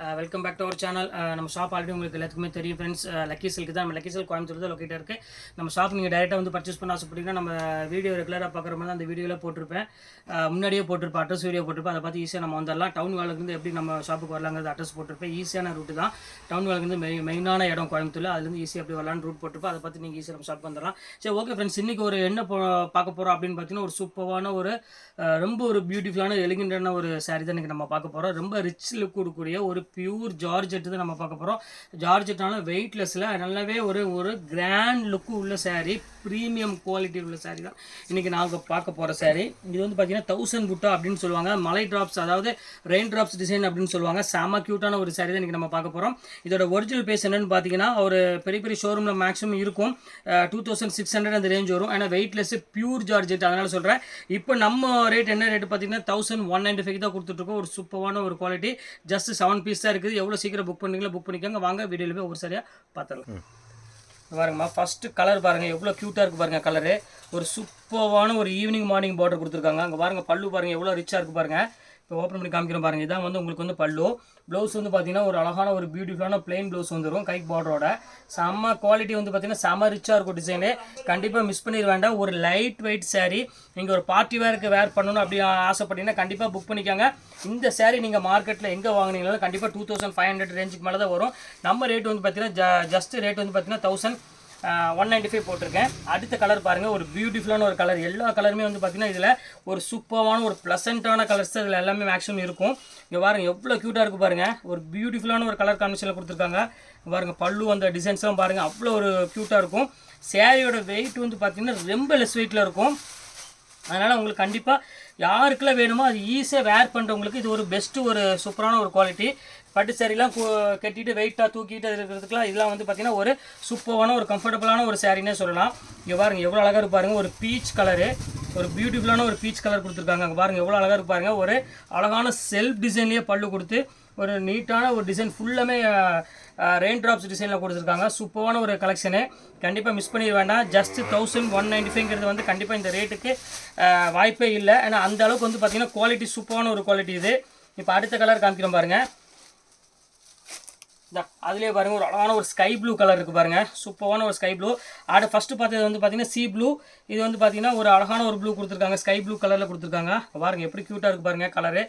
welcome back to our channel நம்ம shop already உங்களுக்கு எல்லாத்துக்குமே தெரியும் ஃப்ரெண்ட்ஸ் லக்கி சில்க் தான். நம்ம லக்கி சில்க் கோயம்புத்தூர் தான் லொக்கேட்டாக இருக்குது நம்ம ஷாப் நீங்கள் டேரெக்டாக வந்து பர்ச்சேஸ் பண்ண ஆசைப்பட்டீங்கன்னா நம்ம வீடியோ ரெகுலராக பார்க்குற மாதிரி தான் அந்த வீடியோவில் போட்டிருப்பேன். Uh, முன்னாடியே போட்டிருப்பேன் அட்ரஸ் வீடியோ போட்டிருப்பேன். அதை பார்த்து ஈஸியாக நம்ம வந்துடலாம். டவுன் வேலைக்கு எப்படி நம்ம ஷாப்புக்கு வரலாங்கிறது அட்ரஸ் போட்டிருப்பேன். ஈஸியான ரூட்டு தான். டவுன் வேலைக்கு மெய் மெயினான இடம் கோயம்புத்தூர் அதுலேருந்து ஈஸியாக அப்படி வரலான்னு ரூட் போட்டிருப்பேன். அதை பார்த்து நீங்கள் ஈஸியாக நம்ம ஷாப் வந்துடலாம். சரி ஓகே ஃப்ரெண்ட்ஸ் இன்றைக்கி ஒரு என்ன பார்க்க போகிறோம் அப்படின்னு பார்த்தீங்கன்னா ஒரு சூப்பரான ஒரு uh, ரொம்ப ஒரு பியூட்டிஃபுல்லான எலிகண்டான ஒரு சாரீ தான் இன்றைக்கி நம்ம பார்க்க போகிறோம் ரொம்ப ரிச் லுக் கொடுக்கக்கூடிய ஒரு பியூர் ஜார்ஜெட் தான் நம்ம பார்க்க போகிறோம் ஜார்ஜெட்டான வெயிட்லெஸ்ஸில் நல்லாவே ஒரு ஒரு கிராண்ட் லுக்கு உள்ள சேரீ ப்ரீமியம் குவாலிட்டி உள்ள சேரீ தான். இன்றைக்கி நாங்கள் பார்க்க போகிற saree. இது வந்து பார்த்தீங்கன்னா தௌசண்ட் புட்டா அப்படின்னு சொல்லுவாங்க. மலை ட்ராப்ஸ் அதாவது ரெயின் ட்ராப்ஸ் டிசைன் அப்படின்னு சொல்லுவாங்க. செம க்யூட்டான ஒரு சாரீ தான் இன்றைக்கி நம்ம பார்க்க போகிறோம் இதோட ஒரிஜினல் பேஸ் என்னன்னு பார்த்தீங்கன்னா ஒரு பெரிய பெரிய ஷோரூமில் மேக்ஸிமம் இருக்கும். டூ தௌசண்ட் சிக்ஸ் ஹண்ட்ரட் அந்த ரேஞ்ச் வரும். ஏன்னா வெயிட்லெஸ் பியூர் ஜார்ஜெட் அதனால் சொல்கிறேன் இப்போ நம்ம ரேட் என்ன ரேட் பார்த்தீங்கன்னா தௌசண்ட் ஒன் நைன்டி ஃபைவ் தான் கொடுத்துட்ருக்கோம் ஒரு சூப்பரான ஒரு குவாலிட்டி ஜஸ்ட் செவன் பீஸ் தான் இருக்குது. எவ்வளோ சீக்கிரம் புக் பண்ணீங்களோ புக் பண்ணிக்கோங்க. வாங்க வீடியோவில் போய் ஒரு சரியாக பார்த்துடலாம் பாருங்கம்மா ஃபஸ்ட்டு கலர் பாருங்கள் எவ்வளோ க்யூட்டாக இருக்குது பாருங்கள் கலரு ஒரு சூப்பரான ஒரு ஈவினிங் மார்னிங் பார்டர் கொடுத்துருக்காங்க. அங்கே பாருங்கள் பல்லு பாருங்கள் எவ்வளோ ரிச்சாக இருக்குது பாருங்கள் இப்போ ஓப்பன் பண்ணி காமிக்கிறோம் பாருங்கள் இதான் வந்து உங்களுக்கு வந்து பல்லு. ப்ளவுஸ் வந்து பார்த்தீங்கன்னா ஒரு அழகான ஒரு பியூட்டிஃபுல்லான பிளைன் ப்ளவுஸ் வந்துடும் கைக்கு பார்டரோட செம்ம குவாலிட்டி வந்து பார்த்தீங்கன்னா செம்ம ரிச்சாக இருக்கும் டிசைனு கண்டிப்பாக மிஸ் பண்ணிட வேண்டாம். ஒரு லைட் வெயிட் சாரீ நீங்கள் ஒரு பார்ட்டி வேருக்கு வேர் பண்ணணும் அப்படி ஆசைப்பட்டீங்கன்னா கண்டிப்பாக புக் பண்ணிக்கோங்க. இந்த சாரீ நீங்கள் மார்க்கெட்டில் எங்கே வாங்கினீங்களோ கண்டிப்பாக டூ தௌசண்ட் ஃபைவ் ஹண்ட்ரட் ரேஞ்சுக்கு மேலே தான் வரும். நம்ம ரேட் வந்து பார்த்தீங்கன்னா ஜ ஜஸ்ட் ரேட் வந்து பார்த்தீங்கன்னா தௌசண்ட் ஒன் நைன்டி ஃபைவ் போட்டிருக்கேன். அடுத்த கலர் பாருங்கள் ஒரு பியூட்டிஃபுல்லான ஒரு கலர் எல்லா கலருமே வந்து பார்த்திங்கன்னா இதில் ஒரு சூப்பரான ஒரு ப்ளசண்ட்டான கலர்ஸ் இதில் எல்லாமே மேக்ஸிமம் இருக்கும். இங்கே பாருங்கள் எவ்வளோ க்யூட்டாக இருக்குது பாருங்கள் ஒரு பியூட்டிஃபுல்லான ஒரு கலர் காம்பினேஷனில் கொடுத்துருக்காங்க. பாருங்கள் பல்லு அந்த டிசைன்ஸ்லாம் பாருங்கள் அவ்வளோ ஒரு க்யூட்டாக இருக்கும். சேரீயோட வெயிட் வந்து பார்த்திங்கன்னா ரொம்ப லெஸ் வெயிட்டில் இருக்கும். அதனால் உங்களுக்கு கண்டிப்பாக யாருக்கெல்லாம் வேணுமோ அது ஈஸியாக வேர் பண்ணுறவங்களுக்கு இது ஒரு பெஸ்ட்டு ஒரு சூப்பரான ஒரு குவாலிட்டி பட்டு சேரீலாம் கட்டிட்டு வெயிட்டாக தூக்கிட்டு இருக்கிறதுக்குலாம் இதெல்லாம் வந்து பார்த்திங்கன்னா ஒரு சூப்பரான ஒரு கம்ஃபர்டபுளான ஒரு சேரீனே சொல்லலாம். இங்கே பாருங்க எவ்வளோ அழகாக இருப்பாருங்க ஒரு பீச் கலரு ஒரு பியூட்டிஃபுல்லான ஒரு பீச் கலர் கொடுத்துருக்காங்க. அங்கே பாருங்க எவ்வளோ அழகாக இருப்பாருங்க ஒரு அழகான செல்ஃப் டிசைன்லேயே பல்லு கொடுத்து ஒரு நீட்டான ஒரு டிசைன் ஃபுல்லாமே ரெயின் ட்ராப்ஸ் டிசைனில் கொடுத்துருக்காங்க. சூப்பரான ஒரு கலெக்ஷனு கண்டிப்பாக மிஸ் பண்ணிட வேண்டாம். ஜஸ்ட் தௌசண்ட் ஒன் நைன்டி ஃபைவ்ங்கிறது வந்து கண்டிப்பாக இந்த ரேட்டுக்கு வாய்ப்பே இல்லை. ஏன்னா அந்த அளவுக்கு வந்து பார்த்தீங்கன்னா குவாலிட்டி சூப்பரான ஒரு குவாலிட்டி இது. இப்போ அடுத்த கலர் காமிக்கிறோம் பாருங்கள் அதுலேயே பாருங்க ஒரு அழகான ஒரு ஸ்கை ப்ளூ கலர் இருக்குது பாருங்க. சூப்பரான ஒரு ஸ்கை ப்ளூ ஆடு ஃபஸ்ட்டு பார்த்தது வந்து பார்த்தீங்கன்னா சி ப்ளூ இது வந்து பார்த்தீங்கன்னா ஒரு அழகான ஒரு ப்ளூ கொடுத்துருக்காங்க. ஸ்கை ப்ளூ கலரில் கொடுத்துருக்காங்க. பாருங்கள் எப்படி க்யூட்டாக இருக்குது பாருங்கள் கலரு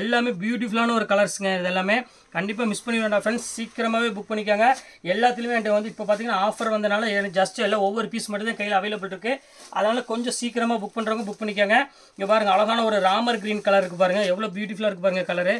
எல்லாமே பியூட்டிஃபுல்லான ஒரு கலர்ஸுங்க இது எல்லாமே. கண்டிப்பாக மிஸ் பண்ணி வேண்டாம் ஃப்ரெண்ட்ஸ் சீக்கிரமாகவே புக் பண்ணிக்காங்க. எல்லாத்துலேயுமே என்கிட்ட வந்து இப்போ பார்த்தீங்கன்னா ஆஃபர் வந்தனால ஜஸ்ட் எல்லாம் ஒவ்வொரு பீஸ் மட்டும் தான் கையில் அவைலபிள் இருக்குது அதனால் கொஞ்சம் சீக்கிரமாக புக் பண்ணுறவங்க புக் பண்ணிக்கோங்க. இங்கே பாருங்கள் அழகான ஒரு ராமர் க்ரீன் கலர் இருக்குது பாருங்கள் எவ்வளோ பியூட்டிஃபுல்லாக இருக்குது பாருங்கள் கலரு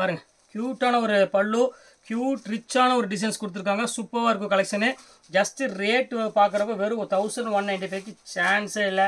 பாருங்கள் க்யூட்டான ஒரு பல்லு க்யூட் ரிச்சான ஒரு டிசைன்ஸ் கொடுத்துருக்காங்க. சூப்பராக இருக்கும் கலெக்ஷனு ஜஸ்ட்டு ரேட் பார்க்குறப்ப வெறும் தௌசண்ட் ஒன் நைன்டி ஃபைவ்க்கு சான்ஸே இல்லை.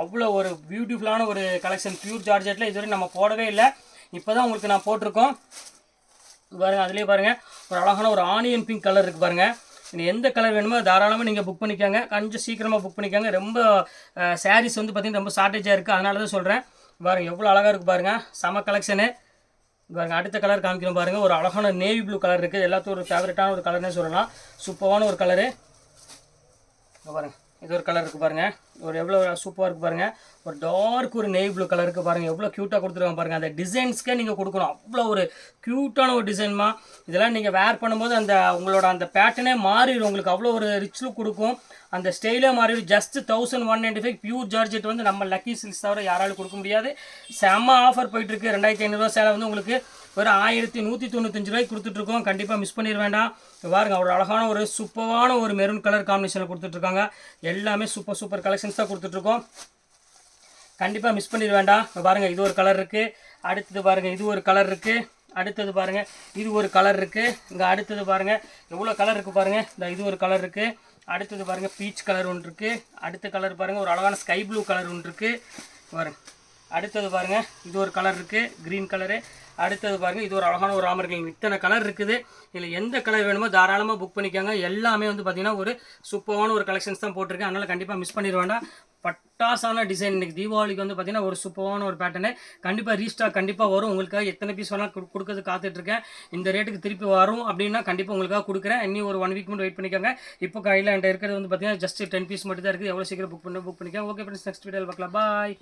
அவ்வளோ ஒரு பியூட்டிஃபுல்லான ஒரு கலெக்ஷன் பியூர் ஜார்ஜெட்டில் இதுவரை நம்ம போடவே இல்லை. இப்போ தான் உங்களுக்கு நான் போட்டிருக்கோம். பாருங்கள் அதுலேயே பாருங்கள் ஒரு அழகான ஒரு ஆனியன் பிங்க் கலர் இருக்குது பாருங்கள் நீங்கள் எந்த கலர் வேணுமோ தாராளமாக நீங்கள் புக் பண்ணிக்கோங்க. கொஞ்சம் சீக்கிரமாக புக் பண்ணிக்கோங்க. ரொம்ப சாரீஸ் வந்து பார்த்திங்கன்னா ரொம்ப ஷார்ட்டேஜாக இருக்குது அதனால தான் சொல்கிறேன் பாருங்கள் எவ்வளோ அழகாக இருக்குது பாருங்கள் செம கலெக்ஷனு அடுத்த கலர் காமிக்கிறோம் பாருங்க. ஒரு அழகான நேவி ப்ளூ கலர் இருக்குது எல்லாத்தையும் ஒரு ஃபேவரட்டான ஒரு கலர்னே சொல்லலாம். சூப்பரான ஒரு கலரு பாருங்கள் பாருங்க. இது ஒரு கலர் இருக்குது பாருங்கள் ஒரு எவ்வளோ சூப்பராக இருக்குது பாருங்கள் ஒரு டார்க் ஒரு நெய் ப்ளூ கலருக்கு பாருங்கள் எவ்வளோ க்யூட்டாக கொடுத்துருக்காங்க பாருங்கள் அந்த டிசைன்ஸ்க்கே நீங்கள் கொடுக்கணும். அவ்வளோ ஒரு க்யூட்டான ஒரு டிசைன்மா இதெல்லாம் நீங்கள் வேர் பண்ணும்போது அந்த உங்களோட அந்த பேட்டர்னே மாறிடும். உங்களுக்கு அவ்வளோ ஒரு ரிச் லுக் கொடுக்கும். அந்த ஸ்டைலே மாறிடும். Just thousand one ninety five pure georgette வந்து நம்ம லக்கி சில்ஸ் தவிர யாராலும் கொடுக்க முடியாது. செம்ம ஆஃபர் போயிட்டுருக்கு ரெண்டாயிரத்தி ஐநூறுரூவா சேலை வந்து உங்களுக்கு ஒரு ஆயிரத்தி நூற்றி தொண்ணூத்தஞ்சு ரூபாய்க்கு கொடுத்துட்ருக்கோம். கண்டிப்பாக மிஸ் பண்ணிட வேண்டாம். பாருங்கள் பாருங்க ஒரு அழகான ஒரு சூப்பரான ஒரு மெரூன் கலர் காம்பினேஷனில் கொடுத்துட்ருக்காங்க. எல்லாமே சூப்பர் சூப்பர் கலெக்ஷன்ஸ் தான் கொடுத்துட்ருக்கோம். கண்டிப்பாக மிஸ் பண்ணிட வேண்டாம். பாருங்கள் இது ஒரு கலர் இருக்குது அடுத்தது பாருங்கள் இது ஒரு கலர் இருக்குது அடுத்தது பாருங்கள் இது ஒரு கலர் இருக்குது இங்கே அடுத்தது பாருங்கள் எவ்வளோ கலர் இருக்குது பாருங்கள் இந்த இது ஒரு கலர் இருக்குது அடுத்தது பாருங்கள் பீச் கலர் ஒன்று இருக்குது அடுத்த கலர் பாருங்கள் ஒரு அழகான ஸ்கை ப்ளூ கலர் ஒன்று இருக்குது பாருங்கள் அடுத்தது பாருங்கள் இது ஒரு கலர் இருக்குது க்ரீன் கலரு அடுத்தது பாருங்கள் இது ஒரு அழகான ஒரு ராமர் கிரீன் இத்தனை கலர் இருக்குது. இதில் எந்த கலர் வேணுமோ தாராளமாக புக் பண்ணிக்கோங்க. எல்லாமே வந்து பார்த்தீங்கன்னா ஒரு சூப்பரான ஒரு கலெக்ஷன்ஸ் தான் போட்டிருக்கேன் அதனால் கண்டிப்பாக மிஸ் பண்ணிட வேண்டாம். பட்டாசான டிசைன் இன்றைக்கி தீபாவளிக்கு வந்து பார்த்தீங்கன்னா ஒரு சூப்பரான ஒரு பேட்டர்னு கண்டிப்பாக ரீஸ்டாக் கண்டிப்பாக வரும். உங்களுக்காக எத்தனை பீஸ் வேணால் கொடுக்கறது காத்துட்ருக்கேன். இந்த ரேட்டுக்கு திருப்பி வரும் அப்படின்னா கண்டிப்பாக உங்களுக்காக கொடுக்குறேன். இன்னும் ஒரு ஒன் வீக் மட்டும் வெயிட் பண்ணிக்கோங்க. இப்போ கையில் என்கிட்ட இருக்கிறது வந்து பார்த்தீங்கன்னா ஜஸ்ட் டென் பீஸ் மட்டும் தான் இருக்குது. எவ்வளோ சீக்கிரம் புக் பண்ண புக் பண்ணிக்கோங்க. ஓகே ஃப்ரெண்ட்ஸ் நெக்ஸ்ட் வீடியோவில் பார்க்கலாம். பாய்